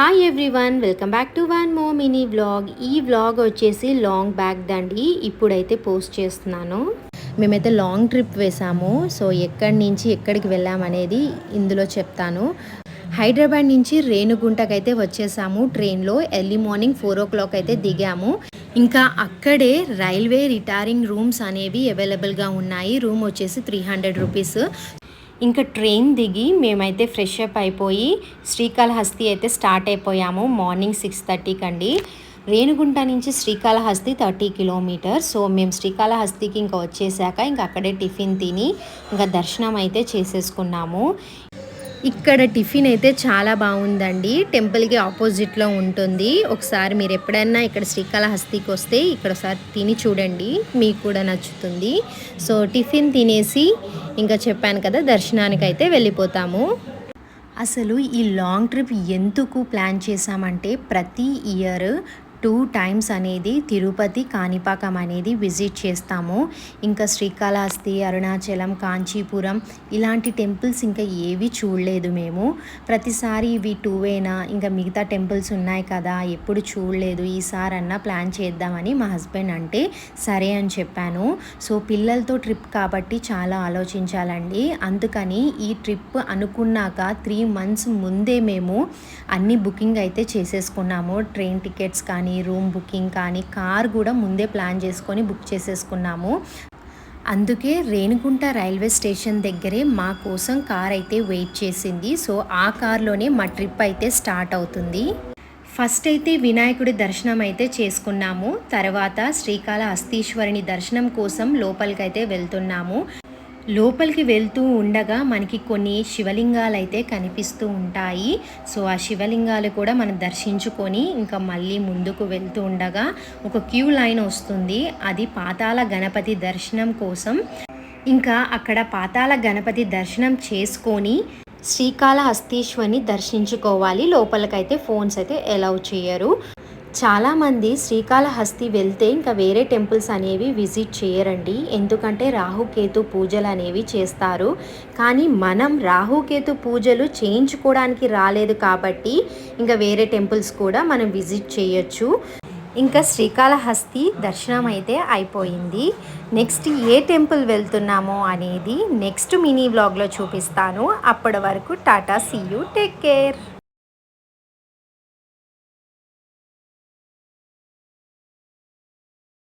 Hi everyone welcome back to one more mini vlog ఈ vlog వచ్చేసి long back దండి. ఇప్పుడైతే పోస్ట్ చేస్తున్నాను. మేమైతే లాంగ్ ట్రిప్ వేసాము. సో ఎక్కడి నుంచి ఎక్కడికి వెళ్ళామనేది ఇందులో చెప్తాను. హైదరాబాద్ నుంచి రేణుగుంటకైతే వచ్చేసాము ట్రైన్లో. Early morning four o'clock అయితే దిగాము. ఇంకా అక్కడే రైల్వే రిటైరింగ్ రూమ్స్ అనేవి అవైలబుల్గా ఉన్నాయి. రూమ్ వచ్చేసి త్రీ హండ్రెడ్ రూపీస్ ఇంకా ట్రైన్ దిగి మేమైతే ఫ్రెష్ అప్ అయిపోయి శ్రీకాళహస్తి అయితే స్టార్ట్ అయిపోయాము. మార్నింగ్ సిక్స్ థర్టీకి అండి రేణుగుంట నుంచి శ్రీకాళహస్తి థర్టీ కిలోమీటర్స్ సో మేము శ్రీకాళహస్తికి ఇంకా వచ్చేసాక ఇంకా అక్కడే టిఫిన్ తిని ఇంకా దర్శనం అయితే చేసేసుకున్నాము. ఇక్కడ టిఫిన్ అయితే చాలా బాగుందండి. టెంపుల్కి ఆపోజిట్లో ఉంటుంది. ఒకసారి మీరు ఎప్పుడైనా ఇక్కడ శ్రీకాళహస్తికి వస్తే ఇక్కడ ఒకసారి తిని చూడండి. మీకు కూడా నచ్చుతుంది. సో టిఫిన్ తినేసి ఇంకా చెప్పాను కదా దర్శనానికి అయితే వెళ్ళిపోతాము. అసలు ఈ లాంగ్ ట్రిప్ ఎందుకు ప్లాన్ చేశామంటే ప్రతి ఇయర్ టూ టైమ్స్ అనేది తిరుపతి కాణిపాకం అనేది విజిట్ చేస్తాము. ఇంకా శ్రీకాళహస్తి అరుణాచలం కాంచీపురం ఇలాంటి టెంపుల్స్ ఇంకా ఏవి చూడలేదు మేము. ప్రతిసారి ఇవి టూవేనా ఇంకా మిగతా టెంపుల్స్ ఉన్నాయి కదా ఎప్పుడు చూడలేదు. ఈసారి అన్నా ప్లాన్ చేద్దామని మా హస్బెండ్ అంటే సరే అని చెప్పాను. సో పిల్లలతో ట్రిప్ కాబట్టి చాలా ఆలోచించాలండి. అందుకని ఈ ట్రిప్ అనుకున్నాక త్రీ మంత్స్ ముందే మేము అన్ని బుకింగ్ అయితే చేసేసుకున్నాము. ట్రైన్ టికెట్స్ కానీ రూమ్ బుకింగ్ కానీ కార్ కూడా ముందే ప్లాన్ చేసుకొని బుక్ చేసేసుకున్నాము. అందుకే రేణిగుంట రైల్వే స్టేషన్ దగ్గరే మా కోసం కార్ అయితే వెయిట్ చేసింది. సో ఆ కార్లోనే మా ట్రిప్ అయితే స్టార్ట్ అవుతుంది. ఫస్ట్ అయితే వినాయకుడి దర్శనం అయితే చేసుకున్నాము. తర్వాత శ్రీకాళహస్తీశ్వరుని దర్శనం కోసం లోపలికైతే వెళ్తున్నాము. లోపలికి వెళ్తూ ఉండగా మనకి కొన్ని శివలింగాలు అయితే కనిపిస్తూ ఉంటాయి. సో ఆ శివలింగాలు కూడా మనం దర్శించుకొని ఇంకా మళ్ళీ ముందుకు వెళ్తూ ఉండగా ఒక క్యూ లైన్ వస్తుంది. అది పాతాల గణపతి దర్శనం కోసం. ఇంకా అక్కడ పాతాల గణపతి దర్శనం చేసుకొని శ్రీకాళహస్తీశ్వరిని దర్శించుకోవాలి. లోపలికైతే ఫోన్స్ అయితే అలౌ చేయరు. చాలామంది శ్రీకాళహస్తి వెళ్తే ఇంకా వేరే టెంపుల్స్ అనేవి విజిట్ చేయరండి. ఎందుకంటే రాహుకేతు పూజలు అనేవి చేస్తారు. కానీ మనం రాహుకేతు పూజలు చేయించుకోవడానికి రాలేదు కాబట్టి ఇంకా వేరే టెంపుల్స్ కూడా మనం విజిట్ చేయొచ్చు. ఇంకా శ్రీకాళహస్తి దర్శనం అయితే అయిపోయింది. నెక్స్ట్ ఏ టెంపుల్ వెళ్తున్నామో అనేది నెక్స్ట్ మినీ బ్లాగ్లో చూపిస్తాను. అప్పటి వరకు tata see you take care.